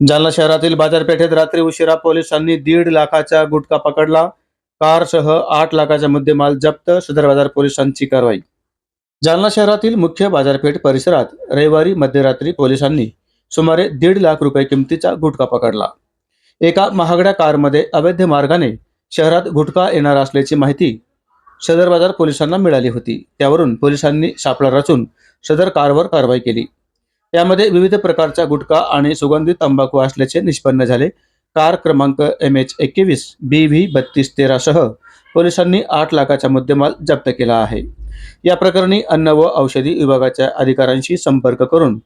जालना शहरातील बाजारपेठेत रात्री उशिरा पोलिसांनी दीड लाखाचा गुटखा पकडला. कारसह आठ लाखाचा मुद्देमाल जप्त सदर बाजार पोलिसांची कारवाई. जालना शहरातील मुख्य बाजारपेठ परिसरात रविवारी मध्यरात्री पोलिसांनी सुमारे दीड लाख रुपये किमतीचा गुटखा पकडला. एका महागड्या कारमध्ये अवैध मार्गाने शहरात गुटखा येणार असल्याची माहिती सदर बाजार पोलिसांना मिळाली होती. त्यावरून पोलिसांनी सापळा रचून सदर कारवर कारवाई केली. यामध्ये विविध प्रकारचा गुटखा आणि सुगंधित तंबाखू असल्याचे निष्पन्न झाले. कार क्रमांक एम एच एकवीस बी व्ही बत्तीस तेरासह पोलिसांनी आठ लाखाचा मुद्देमाल जप्त केला आहे. या प्रकरणी अन्न व औषधी विभागाच्या अधिकाऱ्यांशी संपर्क करून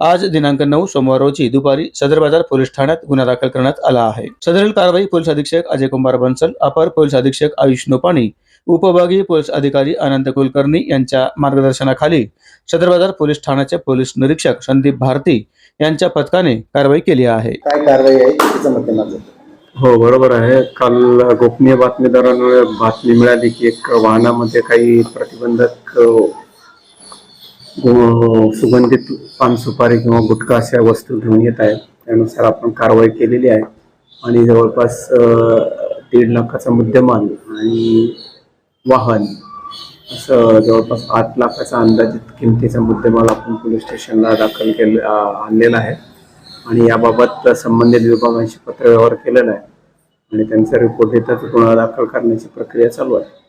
आज दिनांक नऊ सोमवार रोजी दुपारी सदर बाजार पोलीस ठाण्यात गुन्हा दाखल करण्यात आला आहे. सदरील कारवाई पोलीस अधीक्षक अजय कुमार बन्सल अपर पोलीस अधीक्षक आयुष नोपाणी उपविभागीय पोलीस अधिकारी अनंत कुलकर्णी यांच्या मार्गदर्शनाखाली सदर बाजार पोलीस ठाण्याचे पोलीस निरीक्षक संदीप भारती यांच्या पथकाने कारवाई केली आहे. काय कारवाई आहे? त्याचं हो बरोबर आहे. काल गोपनीय बातमीदारांमुळे बातमी मिळाली की एक वाहनामध्ये काही प्रतिबंधक सुगंधित पान सुपारी किंवा गुटखा अशा वस्तू घेऊन येत आहेत. त्यानुसार आपण कारवाई केलेली आहे. आणि जवळपास दीड लाखाचा मुद्देमाल आणि वाहन. असं जवळपास आठ लाखाचा अंदाजित किमतीचा मुद्देमाल आपण पोलीस स्टेशनला दाखल केले आणलेला आहे. आणि याबाबत संबंधित विभागांशी पत्रव्यवहार केलेला आहे. आणि त्यांचा रिपोर्ट येतात गुन्हा दाखल करण्याची प्रक्रिया चालू आहे.